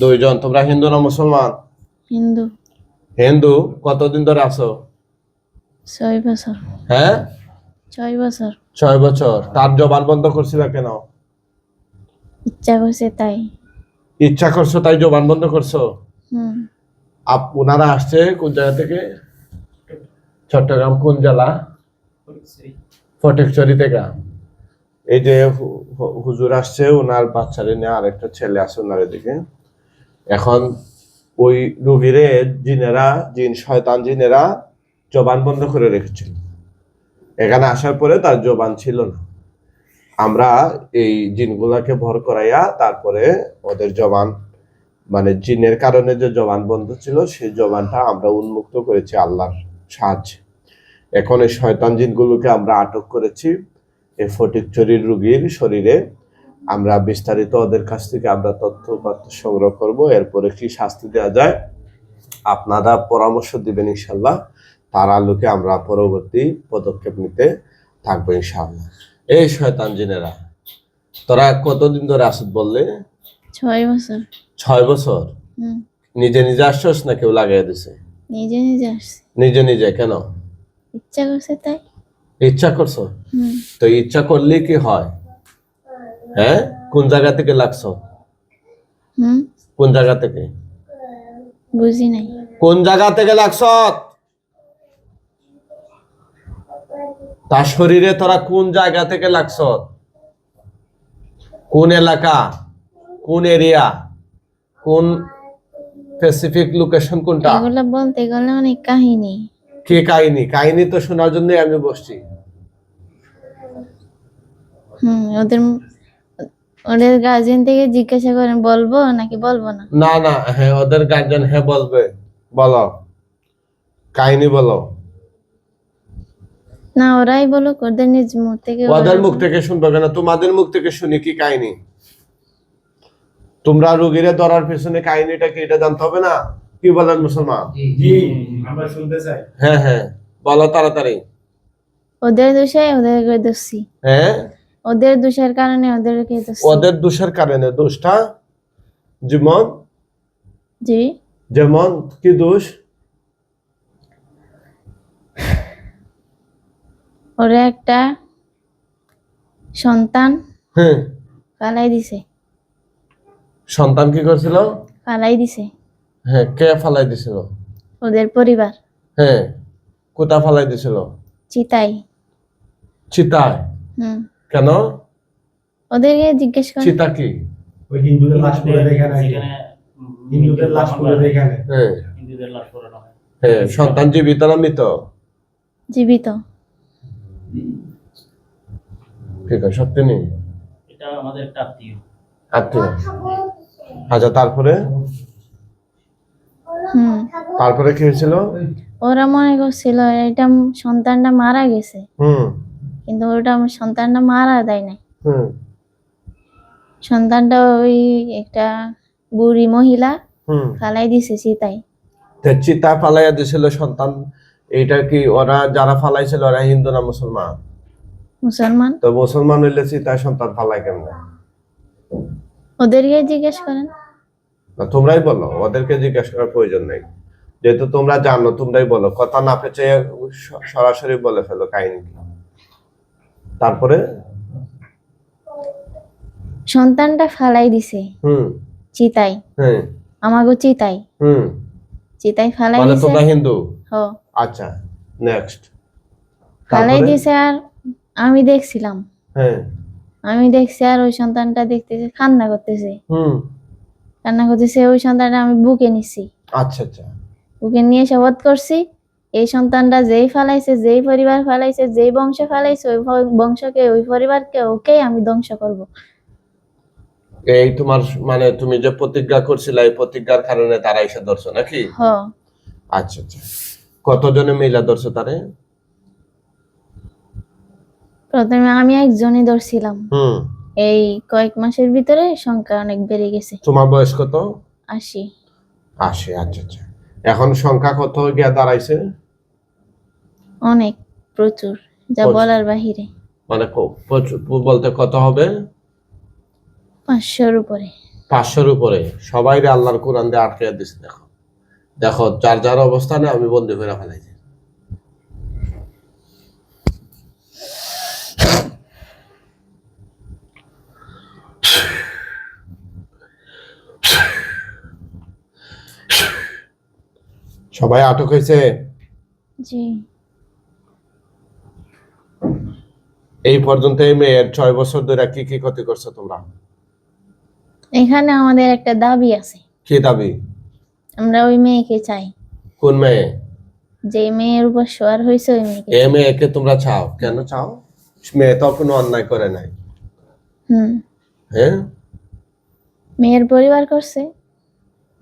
দুইজন তোমরা হিন্দু না মুসলমান? হিন্দু। হিন্দু? কতদিন ধরে আছো? ছয় বছর। হ্যাঁ? ছয় বছর। ছয় বছর। তার জবান বন্ধ করছিল কেন? ইচ্ছা করছে তাই। ইচ্ছা করছ তাই জবান বন্ধ করছ? হুম। আপ ওনারা আসছে কোন জায়গা থেকে? চট্টগ্রাম কোন জেলা? ফটেকচুরি থেকে। এই যে হুজুর আসছে ওনার বাচ্চারে নিয়ে আরেকটা ছেলে আছে ওনার এদিকে। এখন ওই রুগীরে জিনেরা, জিন শয়তান জিনেরা জবান বন্ধ করে রেখেছিল। এখানে আসার পরে তার জবান ছিল না। আমরা এই জিনগুলাকে ভর করাইয়া তারপরে ওদের জবান মানে জিনের কারণে যে জবান বন্ধ ছিল, সেই জবানটা আমরা উন্মুক্ত করেছি আল্লাহর সাহায্যে। এখন এই শয়তান জিনগুলোকে আমরা আটক করেছি। এই ফটিকচুরির রুগীর শরীরে আমরা বিস্তারিত ওদের কাছ থেকে আমরা তথ্য উপাত্ত সংগ্রহ করব। এরপরে কি শাস্তি দেওয়া যায়? আপনারা পরামর্শ দিবেন ইনশাল্লাহ। তার আলোকে আমরা পরবর্তী পদক্ষেপ নিতে থাকব ইনশাআল্লাহ এই শয়তান জিনেরা তোরা কতদিন ধরে আসত বললে? ছয় বছর। ছয় বছর? নিজে নিজে আসছস না কেউ লাগাই দিছে? নিজে নিজে আসছে। নিজে নিজে কেন? ইচ্ছা করছে তাই। ইচ্ছা করছ? তো ইচ্ছা করলে কি হয়? হ্যাঁ? কোন জায়গা থেকে লাগছো? হুম। কোন জায়গা থেকে? বুঝি নাই। কোন জায়গা থেকে লাগছ? তার শরীরে তোরা কোন জায়গা থেকে লাগছ? কোন এলাকা? কোন এরিয়া? কোন স্পেসিফিক লোকেশন কোনটা? এগুলো বলতে গেলে অনেক কাহিনী। কি কাহিনী? কাহিনী তো শোনার জন্য আমি বসছি। হুম ওদের ওদের থেকে জিজ্ঞাসা করেন বলব নাকি বলব না? না না হ্যাঁ ওদের হ্যাঁ বলবে। বলো। কাহিনী বলো। না ওরাই বলুক ওদের নিজ মুখ থেকে ওদের মুখ থেকে শুনব কেন? তোমাদের মুখ থেকে শুনি কি কাহিনী? তোমরা রুগীরে ধরার পেছনে কাহিনীটা কি এটা জানতে হবে না? কি বলেন মুসলমান? জি আমরা শুনতে চাই। হ্যাঁ হ্যাঁ। বলো তাড়াতাড়ি। ওদের দোষে ওদেরকে দোষী। হ্যাঁ? ওদের দোষের কারণে ওদেরকে দোষী। ওদের দোষের কারণে দোষটা? যেমন? জি। যেমন কি দোষ? ওরা একটা সন্তান হ্যাঁ। ফালাই দিছে। সন্তান কি করছিল? ফালাই দিছে। হ্যাঁ কে ফালাই দিছিল? ওদের পরিবার। হ্যাঁ কোথা ফালাই দিছিল? চিতাই। চিতায় হুম। কেন? ওদেরকে জিজ্ঞেস করে। চিতা কি? ওই হিন্দুদের লাশ পড়ে দেখেন হিন্দুদের লাশ পড়ে দেখেন হ্যাঁ। হিন্দুদের লাশ পড়ানো হয়। হ্যাঁ সন্তান জীবিত না মৃত? জীবিত। ঠিক আছে সত্যি নেই। এটা আমাদের একটা আত্মীয়। আত্মীয়। আচ্ছা তারপরে? তারপরে কি হয়েছিল? ওরা মনে করছিল এটা সন্তানটা মারা গেছে। হুম। কিন্তু ওটা আমার সন্তানটা মারা দেয় নাই। হুম। সন্তানটা ওই একটা বুড়ি মহিলা ফালাই দিছে চিতাই চিতা ফালাইয়া দিছিল সন্তান এটা কি ওরা যারা ফালাইছিল ওরা হিন্দু না মুসলমান? মুসলমান। তো মুসলমান হইলে চিতায় সন্তান ফালাই কেমনে? ওদেরকে জিজ্ঞেস করেন। না তোমরাই বলো ওদেরকে জিজ্ঞেস করার প্রয়োজন নেই। যেহেতু তোমরা জানো তোমরাই বলো। কথা না পেঁচে সরাসরি বলে ফেলো কাহিনী। তারপরে? সন্তানটা ফালাই দিছে। হুম। চিতাই। হ্যাঁ। আমাগো চিতাই। হুম। চিতাই ফালাই মানে দিছে। তোমরা হিন্দু? হ। আচ্ছা নেক্সট ফালাই দিছে আর আমি দেখছিলাম। হ্যাঁ। আমি দেখছি আর ওই সন্তানটা দেখতেছে কান্না করতেছে। হুম। কান্না করতেছে ওই সন্তানটা আমি বুকে নিছি। আচ্ছা আচ্ছা। বুকে নিয়ে শপথ করছি। এই সন্তানটা যেই ফালাইছে যেই পরিবার ফালাইছে যেই বংশ ফালাইছে ওই বংশকে ওই পরিবারকে ওকেই আমি ধ্বংস করব। এই তোমার মানে তুমি যে প্রতিজ্ঞা করছিলে এই প্রতিজ্ঞার কারণে তারা এসে ধরছো নাকি? হ। আচ্ছা আচ্ছা। কতজনে মিলা ধরছো তারে? প্রথমে আমি একজনই ধরছিলাম। হুম। এই কয়েক মাসের ভিতরে সংখ্যা অনেক বেড়ে গেছে। তোমার বয়স কত? আশি। আশি আচ্ছা আচ্ছা। এখন সংখ্যা কত গিয়া দাঁড়াইছে? অনেক প্রচুর যা বলার বাহিরে। মানে প্রচুর বলতে কত হবে? পাঁচশোর উপরে। পাঁচশোর উপরে। সবাই আল্লাহর কোরআন দিয়ে আটকে দিচ্ছে দেখো। দেখো যার যার অবস্থানে আমি বন্দি করে ফেলাইছি। সবাই আটক হয়েছে? জি। এই পর্যন্ত এই মেয়ের ছয় বছর ধরে কি কি ক্ষতি করছ তোমরা? এখানে আমাদের একটা দাবি আছে। কি দাবি? আমরা ওই মেয়েকে চাই। কোন মেয়ে? যে মেয়ের উপর সোয়ার হয়েছে ওই মেয়েকে এ মেয়েকে তোমরা চাও? কেন চাও? মেয়ে তো কোনো অন্যায় করে নাই। হুম। হ্যাঁ? মেয়ের পরিবার করছে।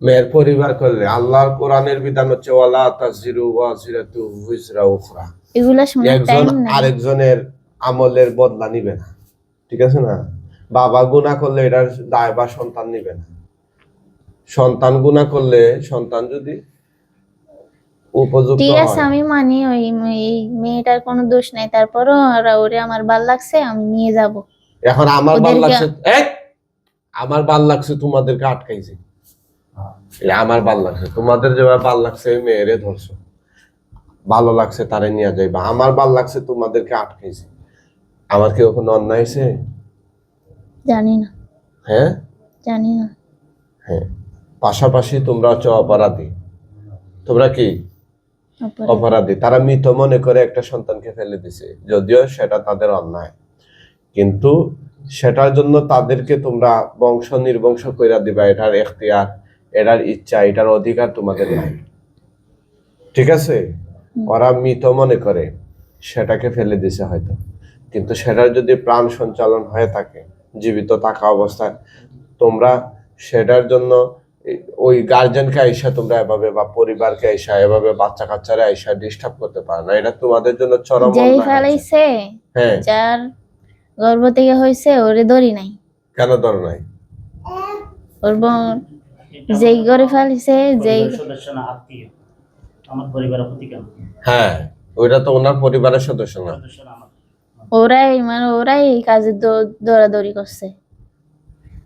মেয়ের পরিবার করলে আল্লাহর কোরআনের বিধান হচ্ছে ওয়ালা তাজিরু ওয়াজিরাতু উজরা উখরা। এগুলা একজন আরেকজনের আমলের বদলা নিবে না। ঠিক আছে না? বাবা গুনাহ করলে এটার দায় বা সন্তান নিবে না। সন্তান গুনাহ করলে সন্তান যদি উপযুক্ত ঠিক আছে আমি মানি ওই এই মেয়েটার কোনো দোষ নাই। তারপরও ওরা ওরে আমার ভালো লাগছে আমি নিয়ে যাব। এখন আমার ভালো লাগছে এই! আমার ভালো লাগছে তোমাদেরকে আটকাইছে। আমার ভালো লাগছে। তোমাদের যেভাবে ভালো লাগছে মেয়েরে ধরছো। ভালো লাগছে তারে নিয়ে যাইবা। আমার ভালো লাগছে তোমাদেরকে আটকাইছে। আমার কি ওখানে অন্যায় হয়েছে জানি না। হ্যাঁ? জানি না। হ্যাঁ। পাশাপাশি তোমরা হচ্ছে অপরাধী। তোমরা কি? অপরাধী। তারা মৃত মনে করে একটা সন্তানকে ফেলে দিছে। যদিও সেটা তাদের অন্যায়। কিন্তু সেটার জন্য তাদেরকে তোমরা বংশ নির্বংশ কইরা দিবা। এটার এখতিয়ার এটার ইচ্ছা এটার অধিকার তোমাদের নাই ঠিক আছে? ওরা মৃত মনে করে সেটাকে ফেলে দিছে হয়তো। কিন্তু সেটার যদি প্রাণ সঞ্চালন হয়ে থাকে জীবিত থাকা অবস্থায় তোমরা সেটার জন্য ওই গার্জেনকে আইসা তোমরা এভাবে বা পরিবারকে আইসা এভাবে বাচ্চা কাচ্চারা আইসা ডিস্টার্ব করতে পারো না। এটা তোমাদের জন্য চরম যেই ফেলাইছে হ্যাঁ। যার গর্ভ থেকে হয়েছে ওরে দড়ি নাই। কেন ধরো নাই? ওর যেই করে ফেলাইছে যেই সদস্য না আত্মীয়? আমার পরিবারের প্রতি কেন হ্যাঁ ওইটা তো ওনার পরিবারের সদস্য না। ওরাই মানে ওরাই এই কাজে দৌড়াদৌড়ি করছে।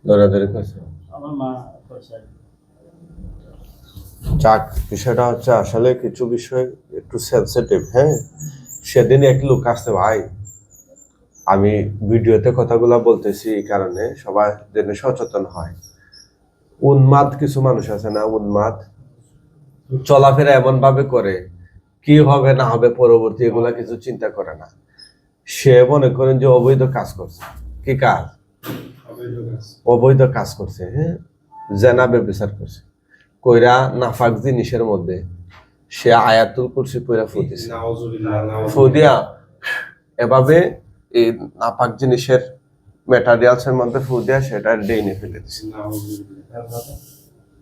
দৌড়াদৌড়ি করছে। আমার মা করছে যাক বিষয়টা হচ্ছে আসলে কিছু বিষয় একটু সেন্সিটিভ হ্যাঁ? সেদিন এক লোক আসছে ভাই আমি ভিডিওতে কথাগুলো বলতেছি এই কারণে সবাই যেন সচেতন হয়। উন্মাদ কিছু মানুষ আছে না উন্মাদ? চলাফেরা এমন ভাবে করে কি হবে না হবে পরবর্তী এগুলা কিছু চিন্তা করে না। সে মনে করেন যে অবৈধ কাজ করছে। কি কাজ? অবৈধ কাজ। করছে হ্যাঁ? জেনা ব্যবচার করছে। কইরা নাফাক জিনিসের মধ্যে সে আয়াতুল কুরসি কইরা ফুদিছে। ফুদিয়া এভাবে এই নাফাক জিনিসের ম্যাটারিয়ালস এর মধ্যে ফুদিয়া সেটা ডেইনে ফেলে দিছে।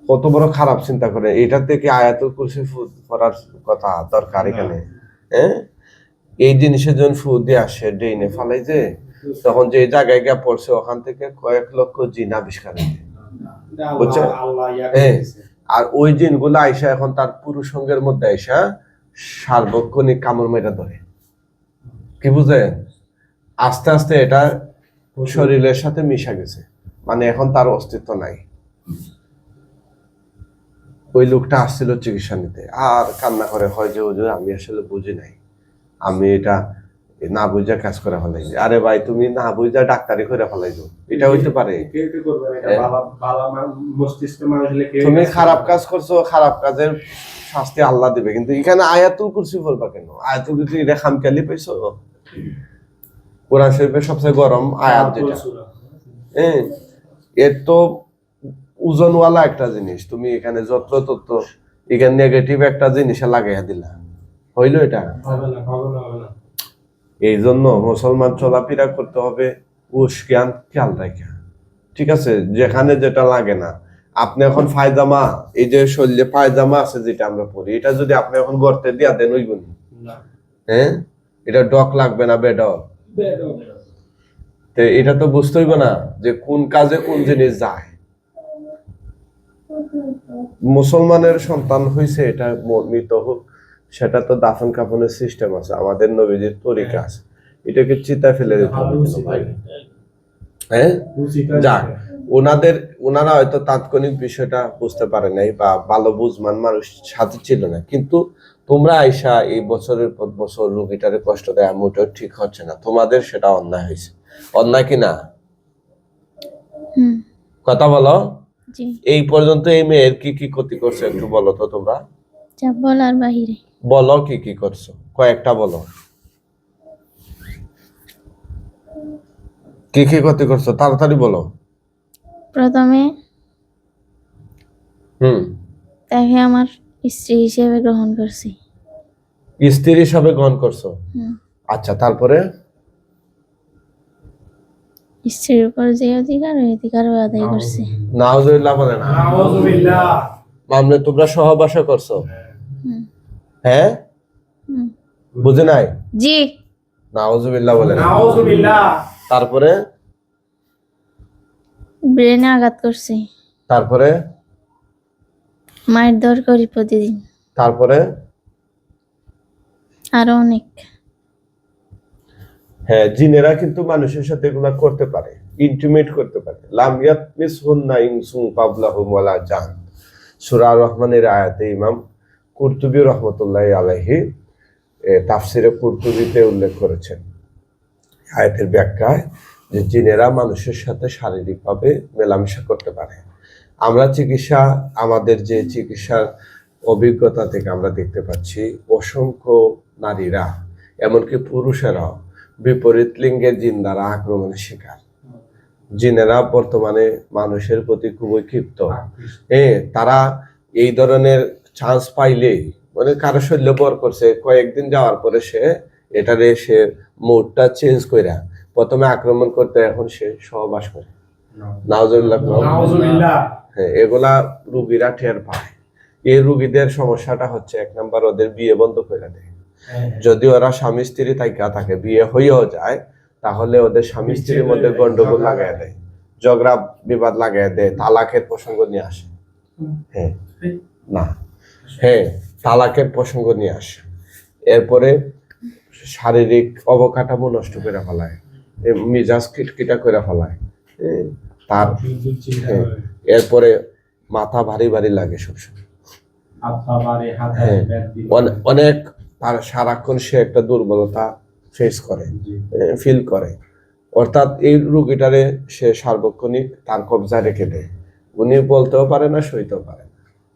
কত বড় খারাপ চিন্তা করে। এটা থেকে আয়াতুল কুরসি ফুদ করার কথা দরকার এখানে। হ্যাঁ এই জিনিসের জন্য ফু দিয়ে আসে ডেইনে ফালাই যে তখন যে জায়গায় গিয়ে পড়ছে ওখান থেকে কয়েক লক্ষ জিন আবিষ্কার হয়েছে। হ্যাঁ। আর ওই জিনগুলো আইসা এখন তার পুরুষ সঙ্গের মধ্যে আইসা সার্বক্ষণিক কামড় মেটা ধরে। কি বুঝলেন? আস্তে আস্তে এটা শরীরের সাথে মিশা গেছে। মানে এখন তার অস্তিত্ব নাই। ওই লোকটা আসছিল চিকিৎসা নিতে। আর কান্না করে হয় যে হুজুর আমি আসলে বুঝি নাই। আমি এটা না বুঝা কাজ করে ফেলাইছি আরে ভাই তুমি না বুঝা ডাক্তারি করে ফেলাইছো। এটা হইতে পারে। হ্যাঁ। তুমি খারাপ কাজ করছ খারাপ কাজের শাস্তি আল্লাহ দিবে। কিন্তু এখানে আয়াতুল কুরসি পড়বা কেন? আয়াতুল কুরসি এটা খামকালি পাইছো? কোরআন শরীফের সবচেয়ে গরম আয়াত যেটা। হ্যাঁ এর তো ওজনওয়ালা একটা জিনিস তুমি এখানে যত্র তত্র এখানে নেগেটিভ একটা জিনিসে লাগাইয়া দিলা। হইল এটা? হবে না, হবে না, এই জন্য মুসলমান চলাফেরা করতে হবে উস জ্ঞান খেয়াল রাখা ঠিক আছে যেখানে যেটা লাগে না। আপনি এখন পায়জামা এই যে শরীরে পায়জামা আছে যেটা আমরা পরি এটা যদি আপনি এখন গর্তে দিয়া দেন না। হ্যাঁ? এটা ডক লাগবে না বেডক। এটা তো বুঝতে হইব না যে কোন কাজে কোন জিনিস যায়। মুসলমানের সন্তান হয়েছে এটা মৃত হোক, সেটা তো দাফন কাফনের সিস্টেম আছে, আমাদের নবীজির তরিকা আছে। এটাকে চিতা ফেলে দিতে হবে। হ্যাঁ? যাক ওনাদের ওনারা হয়তো তাৎক্ষণিক বিষয়টা বুঝতে পারে নাই বা ভালো বুঝমান মানুষ সাথে ছিল না। কিন্তু তোমরা আইসা এই বছরের পর বছর রোগীটারে কষ্ট দেয় মোটেও ঠিক হচ্ছে না। তোমাদের সেটা অন্যায় হয়েছে। অন্যায় কি না? কথা বলো। এই পর্যন্ত এই মেয়ের কি কি ক্ষতি করছে একটু বলো তো তোমরা। যা বলার বাহিরে। বলো কি কি করছ? কয়েকটা বলো। কি কি ক্ষতি করছ? তাড়াতাড়ি বলো। প্রথমে হুম। তাকে আমার স্ত্রী হিসেবে গ্রহণ করছি। স্ত্রী হিসাবে গ্রহণ করছ? হুম। আচ্ছা তারপরে? স্ত্রীর উপর যে অধিকার ওই অধিকারও আদায় করছি। নাউজুবিল্লাহ বলে না? নাউযুবিল্লাহ মামলে তোমরা সহবাসা করছ? হুম। হ্যাঁ? হুম। বুঝে নাই? জি। নাউজুবিল্লাহ বলে না? নাউযুবিল্লাহ তারপরে? ব্রেনে আঘাত করছি। তারপরে? মায়ের দর করি প্রতিদিন। তারপরে? আরও অনেক। হ্যাঁ জিনেরা কিন্তু মানুষের সাথে এগুলা করতে পারে ইন্টিমেট করতে পারে। লামিয়াত মিস হুন্না ইনসুং পাবলাহুম ওয়ালা জান। সূরা রহমানের আয়াতে ইমাম কুরতুবী রহমতুল্লাহ আলাইহি এ, তাফসিরে কুরতুবীতে উল্লেখ করেছেন। আয়াতের ব্যাখ্যায় যে জিনেরা মানুষের সাথে শারীরিকভাবে মেলামেশা করতে পারে। আমরা চিকিৎসা আমাদের যে চিকিৎসার অভিজ্ঞতা থেকে আমরা দেখতে পাচ্ছি অসংখ্য নারীরা এমনকি পুরুষেরাও বিপরীত লিঙ্গের জিন দ্বারা আক্রমণের শিকার। জিনেরা বর্তমানে মানুষের প্রতি খুবই ক্ষিপ্ত। হ্যাঁ তারা এই ধরনের চান্স পাইলেই মানে কারও শৈল্য বর করছে কয়েকদিন যাওয়ার পরে সে এটারে সে মুডটা চেঞ্জ কইরা প্রথমে আক্রমণ করতে এখন সে সহবাস করে নাউজুবিল্লাহ হ্যাঁ এগুলা রুগীরা টের পায়। এই রুগীদের সমস্যাটা হচ্ছে এক নাম্বার ওদের বিয়ে বন্ধ করে দেয়। যদি ওরা স্বামী স্ত্রী থাকা থাকে বিয়ে হয়েও যায় তাহলে ওদের স্বামী স্ত্রীর মধ্যে গন্ডগোল লাগাই দেয় ঝগড়া বিবাদ লাগাই দেয় তালাকের প্রসঙ্গ নিয়ে আসে। হ্যাঁ। না। হ্যাঁ তালাকের প্রসঙ্গ নিয়ে আসে। এরপরে শারীরিক অবকাঠামো নষ্ট করে ফেলায় মিজাজ খিটখিটা করে ফেলায়। তার হ্যাঁ, এরপরে মাথা ভারী ভারী লাগে সবসময়। হ্যাঁ। অনেক তার সারাক্ষণ সে একটা দুর্বলতা ফেস করে ফিল করে। অর্থাৎ এই রুগীটারে সে সার্বক্ষণিক তার কবজা রেখে দেয়। উনি বলতেও পারে না সইতেও পারে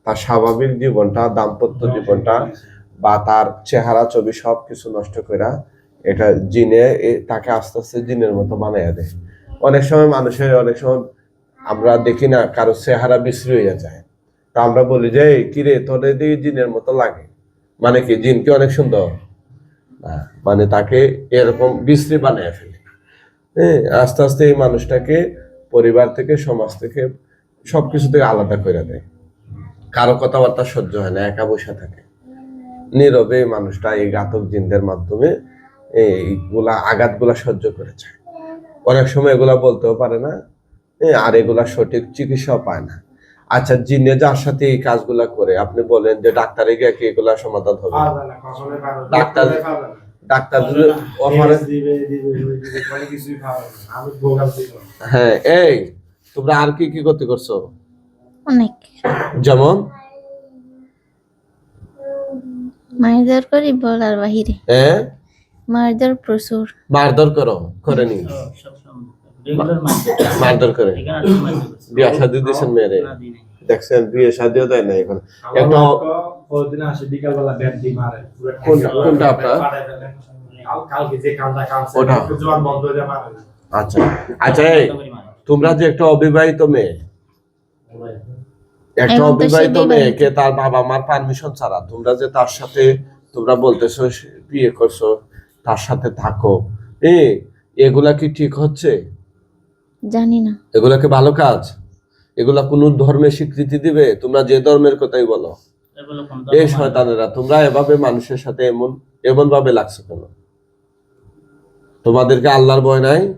তার স্বাভাবিক জীবনটা দাম্পত্য জীবনটা বা তার চেহারা ছবি সব কিছু নষ্ট করে এটা জিনে তাকে আস্তে আস্তে জিনের মতো বানাইয়া দেয়। অনেক সময় মানুষের অনেক সময় আমরা দেখি না কারও চেহারা বিশ্রী হয়ে যায়। তা আমরা বলি যে "এই, কিরে তোর দিকে জিনের মতো লাগে? মানে কি জিন কি অনেক সুন্দর? মানে তাকে এরকম বিশ্রী বানিয়ে ফেলে। হ্যাঁ আস্তে আস্তে এই মানুষটাকে পরিবার থেকে সমাজ থেকে সবকিছু থেকে আলাদা করে দেয়। কারও কথাবার্তা সহ্য হয় না একা বসে থাকে। নীরবে মানুষটা এই ঘাতক জিনদের মাধ্যমে এইগুলা আঘাতগুলা সহ্য করে যায় অনেক সময় এগুলা বলতেও পারে না হ্যাঁ, আর এগুলা সঠিক চিকিৎসাও পায় না। আচ্ছা জিনে যার সাথে এই কাজগুলা করে আপনি বলেন যে ডাক্তারে গিয়ে কি এগুলা সমাধান হবে? ডাক্তার- ডাক্তার যদি অফারে Yes, দিবে দিবে দিবে, দিবে, কোনো কিছুই পারবে না। আমি ভোগান্তি করব। হ্যাঁ এই তোমরা আর কি কি ক্ষতি করছ? অনেক। যেমন? মায়ের দর করি বলার বাহিরে। হ্যাঁ মায়ের দর প্রচুর। মারধর করো করে নি। মারধর করে। বিয়া শাদি দিয়েছেন মেয়েরে। নাই। দেখছেন বিয়ে শাদিও দেয় না এখন। একটা আসে বিকালবেলা ব্যাট দিয়ে মারে। কোনটা- কোনটা আপনার? কালকে যে কালটা কালছে ওটা? জোয়ান বন্ধ হয়ে যায় মারে। আচ্ছা। আচ্ছা। তোমরা যে একটা অবিবাহিত মেয়ে। একটা অবিবাহিত মেয়েকে তার বাবা মার পারমিশন ছাড়া তোমরা যে তার সাথে তোমরা বলতেছো বিয়ে করছ তার সাথে থাকো। এ এগুলা কি ঠিক হচ্ছে? জানি না। এগুলা কি ভালো কাজ? এগুলা কোন ধর্মের স্বীকৃতি দিবে? তোমরা যে ধর্মের কথাই বলো। এই? শয়তানেরা তোমরা এভাবে মানুষের সাথে এমন এমন ভাবে লাগছো কেন? তোমাদেরকে আল্লাহর ভয় নাই?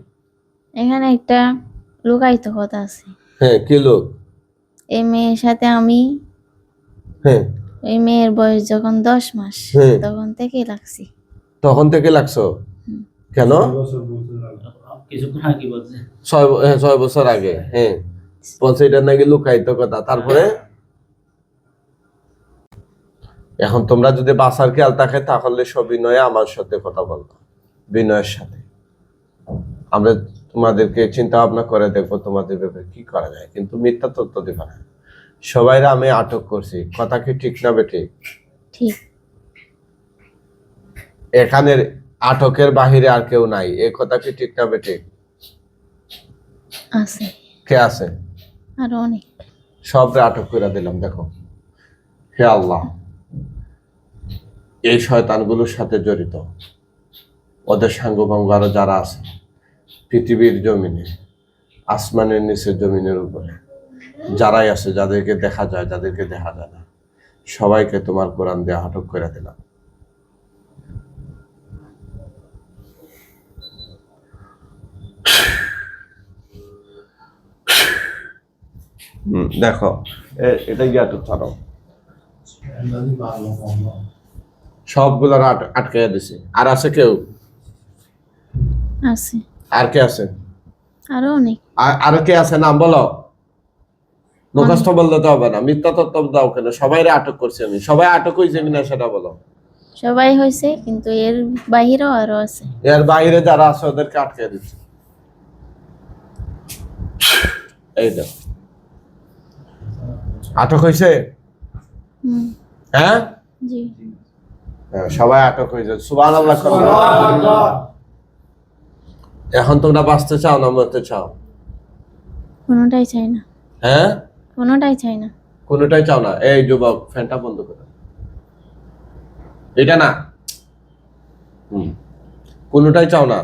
এখানে একটা লুকায়িত কথা আছে। হ্যাঁ কি লোক? এই মেয়ের সাথে আমি হ্যাঁ। ওই মেয়ের বয়স যখন দশ মাস হুম। তখন থেকেই লাগছি। তখন থেকে লাগছো? কেন? দুই বছর বলতে যাবে। কিছুক্ষণ আগে বলছে। ছয় ব- হ্যাঁ, ছয় বছর আগে হ্যাঁ। বলছে এটা নাকি লুকায়িত কথা। তারপরে? এখন তোমরা যদি বাসার খেয়াল থাকে তাহলে সব সবিনয়ে আমার সাথে কথা বলতো বিনয়ের সাথে। আমরা তোমাদেরকে চিন্তা ভাবনা করে দেখব তোমাদের ব্যাপারে কি করা যায় কিন্তু মিথ্যা তথ্য দিবা না। সবাইরা আমি আটক করছি কথা কি ঠিক না ঠিক। এখানের আটকের বাহিরে আর কেউ নাই এ কথা কি ঠিক না আছে। কে আছে? আরও অনেক। সবরে আটক করে দিলাম দেখো। হে আল্লাহ এই শয়তানগুলোর সাথে জড়িত। ওদের সাঙ্গভঙ্গ আরও যারা আছে পৃথিবীর জমিনে, আসমানের নিচের জমিনের উপরে। যারাই আছে, যাদেরকে দেখা যায়, যাদেরকে দেখা যায় না। সবাইকে তোমার কোরআন দিয়ে আটক করে দিলাম। দেখো এটা গিয়ে আটক ছাড়ো সবগুলোর আট- আটকে দিছি। আর আছে কেউ? আছে। আর কে আছে? আরও অনেক। আর- আর কে আছে? নাম বলো। মুখস্থ বললে তো হবে না। মিথ্যা তত্ত্ব দাও কেন? সবাই আটক করছি আমি। সবাই আটক হয়েছে কিনা সেটা বলো। সবাই হয়েছে কিন্তু এর বাহিরেও আরও আছে। এর বাইরে যারা আছে ওদেরকে আটকে দিচ্ছে। এই দাও আটক হয়েছে হ্যাঁ? জি। হ্যাঁ, সবাই আটক হয়েছে সুবাহ আল্লাহ এখন তোমরা বাঁচতে চাও না মরতে চাও? কোনোটাই চাই না। হ্যাঁ? কোনোটাই চাই না। কোনোটাই চাও না? এই যুবক ফ্যানটা বন্ধ করে। এটা না। হুম। কোনোটাই চাও না?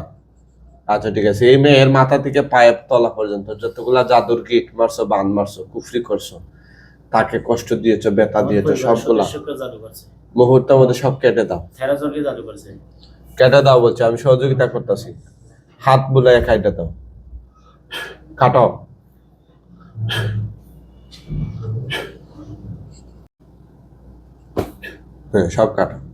আচ্ছা ঠিক আছে। এই মেয়ের মাথা থেকে পায়ের তলা পর্যন্ত যতগুলা জাদুর কিট মারছো বান মারছো কুফরি করছ তাকে কষ্ট দিয়েছ বেতা দিয়েছ সবগুলা মুহূর্তের মধ্যে সব কেটে দাও। কেটে দাও বলছে আমি সহযোগিতা করতেছি। হাত বোলাই খাইটা দাও। কাট। হ্যাঁ সব কাটো।